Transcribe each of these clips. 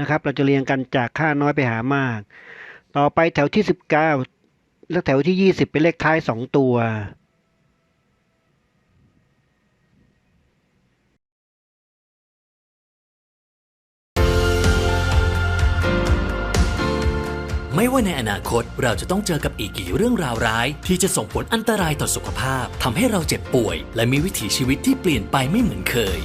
นะครับ เราจะเรียงกันจากค่าน้อยไปหามาก ต่อไปแถวที่ 19 และแถวที่ 20 เป็นเลขท้าย 2 ตัว ไม่ว่าในอนาคตเราจะต้องเจอกับอีกกี่เรื่องราวร้าย ที่จะส่งผลอันตรายต่อสุขภาพทำให้เราเจ็บป่วย และมีวิถีชีวิตที่เปลี่ยนไปไม่เหมือนเคย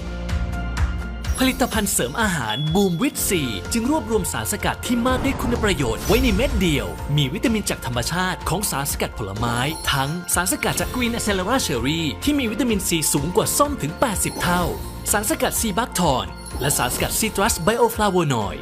ผลิตภัณฑ์เสริมอาหารบูมวิตซีจึงรวบรวมสารสกัดที่มากด้วยคุณประโยชน์ไว้ในเม็ดเดียว มีวิตามินจากธรรมชาติของสารสกัดผลไม้ ทั้งสารสกัดจากกรีน a เซลราเชอรี่ที่มีวิตามินซีสูงกว่าส้มถึง 80 เท่า สารสกัดซีบัคทอน และสารสกัดซิตรัสไบโอฟลาโวนอยด์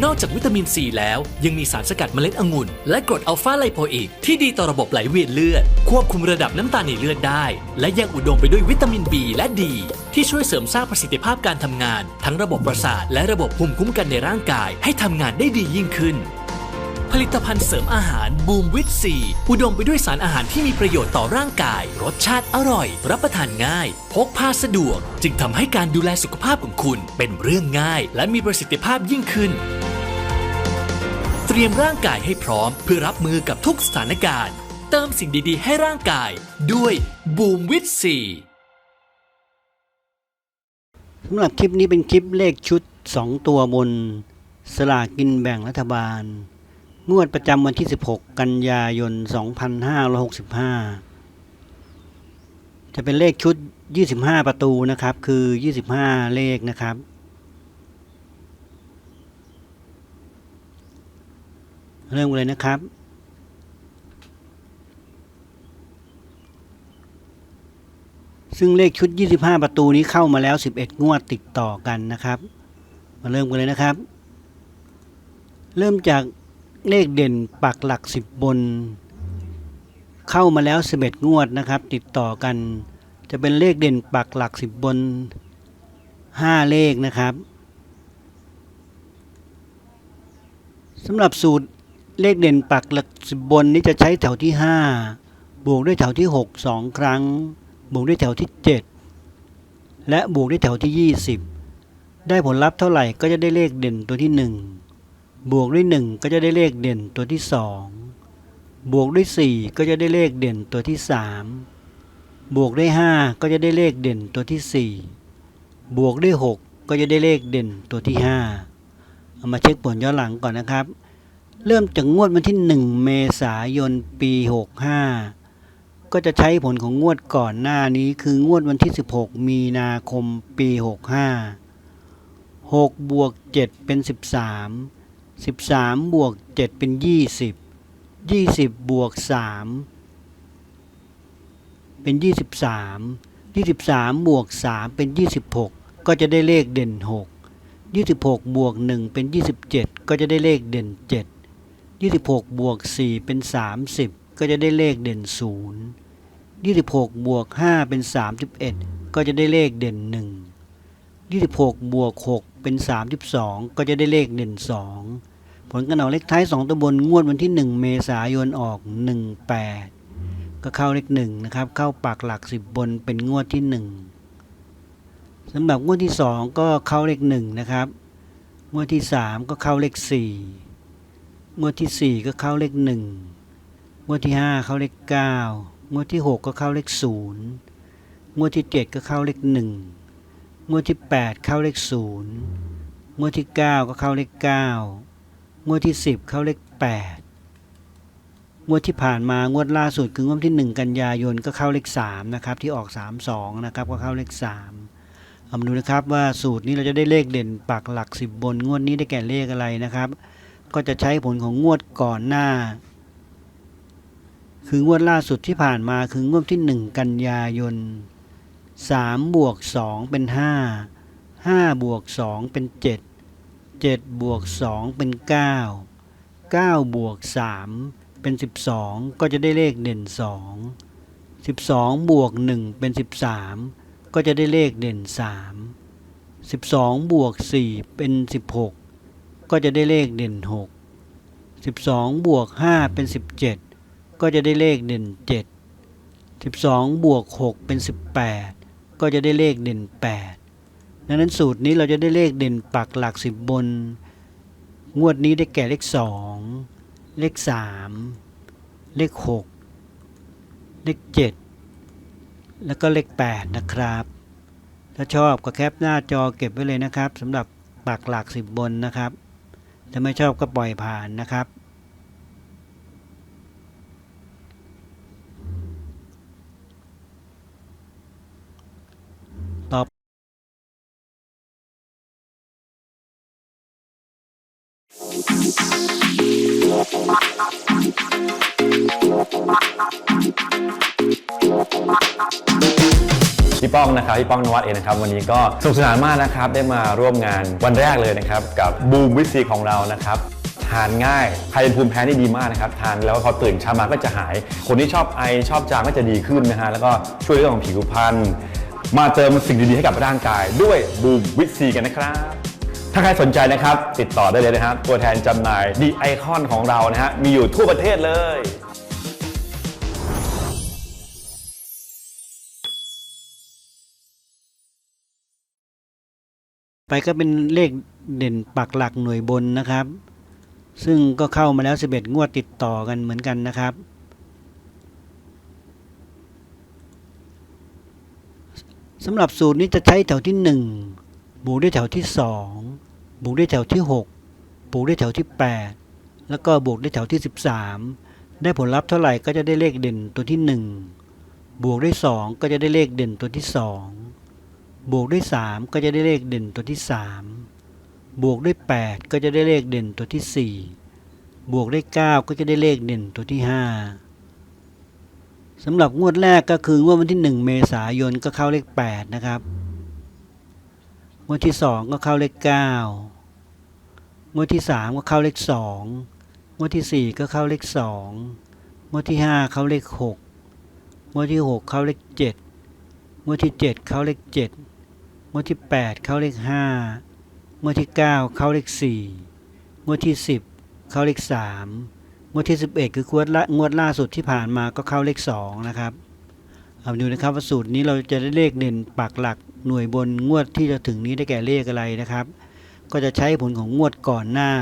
นอกจากวิตามินซีแล้ว ยังมีสารสกัดเมล็ดองุ่น และกรดอัลฟาไลโพอีกที่ดีต่อระบบไหลเวียนเลือด ควบคุมระดับน้ำตาลในเลือดได้ และยังอุดมไปด้วยวิตามิน B และ D ที่ช่วยเสริมสร้างประสิทธิภาพการทำงาน ทั้งระบบประสาทและระบบภูมิคุ้มกันในร่างกาย ให้ทำงานได้ดียิ่งขึ้น ผลิตภัณฑ์เสริมอาหารบูมวิตซีอุดมไปด้วยสารอาหารที่มีประโยชน์ต่อร่างกาย รสชาติอร่อย รับประทานง่าย พกพาสะดวก จึงทำให้การดูแลสุขภาพของคุณเป็นเรื่องง่าย และมีประสิทธิภาพยิ่งขึ้น เตรียมร่างกายให้พร้อม เพื่อรับมือกับทุกสถานการณ์ เติมสิ่งดีๆ ให้ร่างกาย ด้วยบูมวิตซีสำหรับคลิปนี้เป็นคลิปเลขชุด 2 ตัวบนสลากกินแบ่งรัฐบาล งวดประจำวันที่ 16 กันยายน 2565 จะเป็นเลขชุด 25 ประตูนะครับ คือ 25 เลขนะครับ เริ่มเลยนะครับ ซึ่งเลขชุด 25 ประตูนี้เข้ามาแล้ว 11 งวดติดต่อกันนะครับ มาเริ่มกันเลยนะครับ เริ่มจาก เลขเด่นปักหลัก10บบน เข้ามาแล้ว11งวดนะครับ ติดต่อกัน จะเป็นเลขเด่นปักหลัก10บบน5เลขนะครับสำหรับสูตรเลขเด่นปักหลัก10บบนนี้จะใช้แถวที่5บวกด้วยแถวที่6 2ครั้ง บวกด้วยแถวที่7และบวกด้วยแถวที่20ได้ผลลัพธ์เท่าไหร่ก็จะได้เลขเด่นตัวที่1 บวกด้วย 1 ก็จะได้เลขเด่นตัวที่ 2 บวกด้วย 4 ก็จะได้เลขเด่นตัวที่ 3 บวกด้วย 5 ก็จะได้เลขเด่นตัวที่ 4 บวกด้วย 6 ก็จะได้เลขเด่นตัวที่ 5 เอามาเช็คผลย้อนหลังก่อนนะครับ เริ่มจากงวดวันที่ 1 เมษายนปี 65 ก็จะใช้ผลของงวดก่อนหน้านี้คืองวดวันที่ 16 มีนาคมปี 65 6บวก7เป็น 13 13 บวก 7 เป็น 20 20 บวก 3 เป็น 23 23 บวก 3 เป็น 26 ก็จะได้เลขเด่น 6 26 บวก 1 เป็น 27 ก็จะได้เลขเด่น 7 26 บวก 4 เป็น 30 ก็จะได้เลขเด่น 0 26 บวก 5 เป็น 31 ก็จะได้เลขเด่น 1 26 บวก 6 เป็น 32 ก็จะได้เลขเด่น2ผลกันออกเลขท้าย 2 ตัวบน งวดวันที่ 1 เมษายนออก 18 ก็เข้าเลข1นะครับ เข้าปากหลัก 10 บนเป็นงวดที่ 1สำหรับงวดที่ 2 ก็เข้าเลข1นะครับ งวดที่ 3 ก็เข้าเลข 4 งวดที่ 4 ก็เข้าเลข 1 งวดที่ 5 เข้าเลข 9 งวดที่ 6 ก็เข้าเลข 0 งวดที่ 7 ก็เข้าเลข 1 งวดที่ 8 เข้าเลข 0 งวดที่ 9 ก็เข้าเลข 9 งวดที่ 10 เข้าเลข 8 งวดที่ผ่านมางวดล่าสุดคืองวดที่ 1 กันยายนก็เข้าเลข 3 นะครับ ที่ออก 32 นะครับ ก็เข้าเลข 3เอามาดูนะครับว่าสูตรนี้เราจะได้เลขเด่นปักหลัก 10 บนงวดนี้ได้แก่เลขอะไรนะครับ ก็จะใช้ผลของงวดก่อนหน้า คืองวดล่าสุดที่ผ่านมาคืองวดที่ 1 กันยายน 3บวก2เป็น 5 5บวก2เป็น 7 7บวก2เป็น 9 9บวก3เป็น 12 ก็จะได้เลขเด่น 2 12บวก1เป็น 13 ก็จะได้เลขเด่น 3 12บวก4เป็น 16 ก็จะได้เลขเด่น 6 12บวก5เป็น 17 ก็จะได้เลขเด่น 7 12บวก6เป็น 18 ก็จะได้เลขเด่น 8 ดังนั้นสูตรนี้เราจะได้เลขเด่นปักหลัก 10 บน งวดนี้ได้แก่เลข 2 เลข 3 เลข 6 เลข 7 แล้วก็เลข 8 นะครับ ถ้าชอบก็แคปหน้าจอเก็บไว้เลยนะครับสำหรับปักหลัก 10 บนนะครับ ถ้าไม่ชอบก็ปล่อยผ่านนะครับ พี่ป้องนะครับพี่ป้องนวัดเองนะครับวันนี้ก็สนุกสนานมากนะครับได้มาร่วมงานวันแรกเลยนะครับกับบูมวิซีของเรานะครับทานง่ายใครเป็นภูมิแพ้นี่ดีมากนะครับทานแล้วพอตื่นเช้ามาก็จะหาย คนที่ชอบไอชอบจามก็จะดีขึ้นนะฮะแล้วก็ช่วยเรื่องของผิวพรรณมาเติมสิ่งดีๆให้กับร่างกายด้วยบูมวิซีกันนะครับ ถ้าใครสนใจนะครับ ติดต่อได้เลยนะครับ ตัวแทนจำหน่ายดีไอคอนของเรานะฮะมีอยู่ทั่วประเทศเลยไปก็เป็นเลขเด่นปักหลักหน่วยบนนะครับ ซึ่งก็เข้ามาแล้ว 11 งวดติดต่อกันเหมือนกันนะครับ สำหรับสูตรนี้จะใช้แถวที่1 บวกด้วยแถวที่ 2 บวกด้วยแถวที่ 6 บวกด้วยแถวที่ 8 แล้วก็บวกด้วยแถวที่ 13 ได้ผลลัพธ์เท่าไหร่ก็จะได้เลขเด่นตัวที่ 1 บวกด้วย 2 ก็จะได้เลขเด่นตัวที่ 2 บวกด้วย 3 ก็จะได้เลขเด่นตัวที่ 3 บวกด้วย 8 ก็จะได้เลขเด่นตัวที่ 4 บวกด้วย 9 ก็จะได้เลขเด่นตัวที่ 5สำหรับงวดแรกก็คืองวดวันที่ 1 เมษายนก็เข้าเลข 8 นะครับ วดที่2ก็เข้าเลข9งวดที่3ก็เข้าเลข2งงวดที่4ก็เข้าเลข2งงวดที่5เข้าเลข6งวดที่6เข้าเลข7งวดที่7เข้าเลข7งวดที่8เข้าเลข5งวดที่9เข้าเลข4งวดที่10เข้าเลข3งวดที่11คืองวดละงวดล่าสุดที่ผ่านมาก็เข้าเลข2นะครับเอาดูนะครับว่าสูตรนี้เราจะได้เลขเด่นปักหลัก หน่วยบนงวดที่จะถึงนี้ได้แก่เลขอะไรนะครับ ก็จะใช้ผลของงวดก่อนหน้า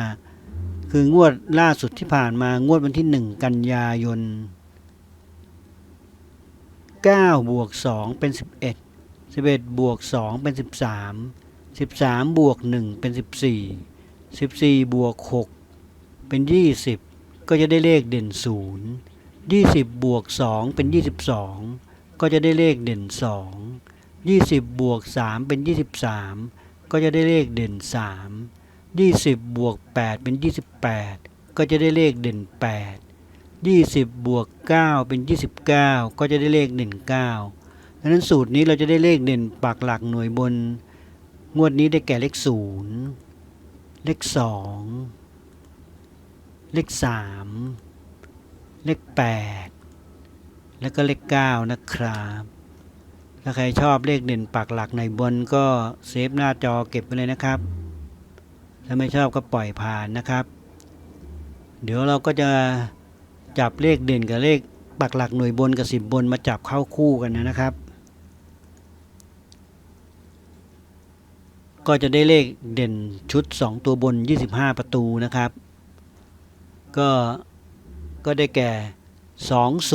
คืองวดล่าสุดที่ผ่านมางวดวันที่ 1 กันยายน9บวก2เป็น 11 11บวก2เป็น 13 13บวก1เป็น 14 14บวก6เป็น 20 ก็จะได้เลขเด่น 0 20บวก2เป็น 22 ก็จะได้เลขเด่น 2 20 บวก 3 เป็น 23 ก็จะได้เลขเด่น 3 20 บวก 8 เป็น 28 ก็จะได้เลขเด่น 8 20 บวก 9 เป็น 29 ก็จะได้เลขเด่น 9ดังนั้นสูตรนี้เราจะได้เลขเด่นปักหลักหน่วยบน งวดนี้ได้แก่เลข 0 เลข 2 เลข 3 เลข 8 แล้วก็เลข 9 นะครับ ถ้าใครชอบเลขเด่นปักหลักในบนก็เซฟหน้าจอเก็บไปเลยนะครับ ถ้าไม่ชอบก็ปล่อยผ่านนะครับ เดี๋ยวเราก็จะจับเลขเด่นกับเลขปักหลักหน่วยบนกับสิบบนมาจับเข้าคู่กันนะครับ ก็จะได้เลขเด่นชุด 2 ตัวบน 25 ประตูนะครับ ก็ก็ได้แก่ 20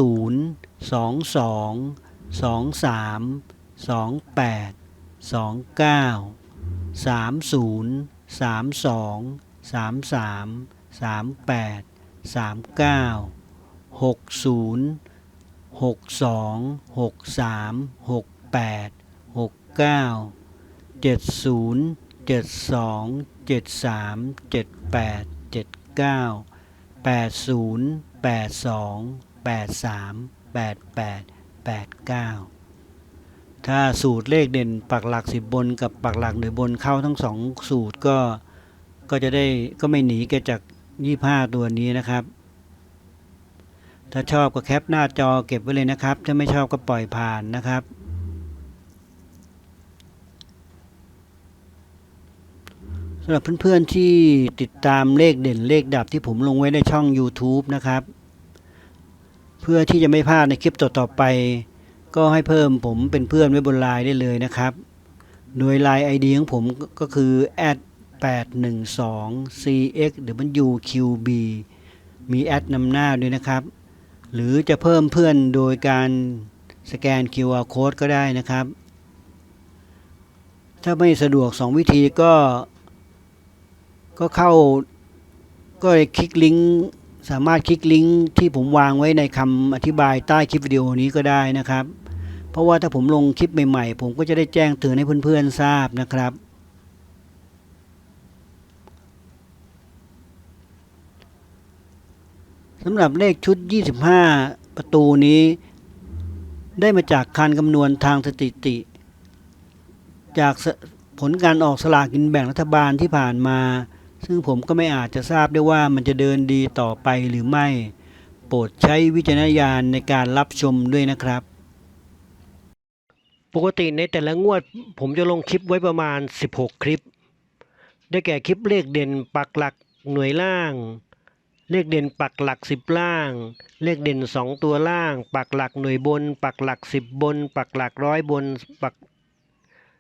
22 23 28 29 30 32 33 38 39 60 62 63 68 69 70 72 73 78 79 80 82 83 8 9 ถ้าสูตรเลขเด่นปักหลักสิบบนกับปักหลักหน่วยบนเข้าทั้งสองสูตรก็ก็จะได้ก็ไม่หนีแกจากยี่ห้าตัวนี้นะครับ ถ้าชอบก็แคปหน้าจอเก็บไว้เลยนะครับ ถ้าไม่ชอบก็ปล่อยผ่านนะครับสำหรับเพื่อนๆที่ติดตามเลขเด่นเลขดับที่ผมลงไว้ในช่อง YouTube นะครับ เพื่อที่จะไม่พลาดในคลิปต่อๆไป ก็ให้เพิ่มผมเป็นเพื่อนไว้บนไลน์ได้เลยนะครับ โดยไลน์ ID ของผมก็คือ @812 cxwqb มีแอดนำหน้าด้วยนะครับ หรือจะเพิ่มเพื่อนโดยการสแกน QR Code ก็ได้นะครับ ถ้าไม่สะดวก 2 วิธีก็ ก็เข้า ก็คลิกลิงก์ สามารถคลิกลิงก์ที่ผมวางไว้ในคำอธิบายใต้คลิปวิดีโอนี้ก็ได้นะครับ เพราะว่าถ้าผมลงคลิปใหม่ๆ ผมก็จะได้แจ้งเตือนให้เพื่อนๆทราบนะครับ สำหรับเลขชุด 25 ประตูนี้ ได้มาจากการคำนวณทางสถิติ จากผลการออกสลากกินแบ่งรัฐบาลที่ผ่านมา ซึ่งผมก็ไม่อาจจะทราบได้ว่ามันจะเดินดีต่อไปหรือไม่ โปรดใช้วิจารณญาณในการรับชมด้วยนะครับ ปกติในแต่ละงวด ผมจะลงคลิปไว้ประมาณ 16 คลิป ได้แก่คลิปเลขเด่นปักหลักหน่วยล่าง เลขเด่นปักหลัก 10 ล่าง เลขเด่น 2 ตัวล่าง ปักหลักหน่วยบน ปักหลัก 10 บน ปักหลักร้อยบนปัก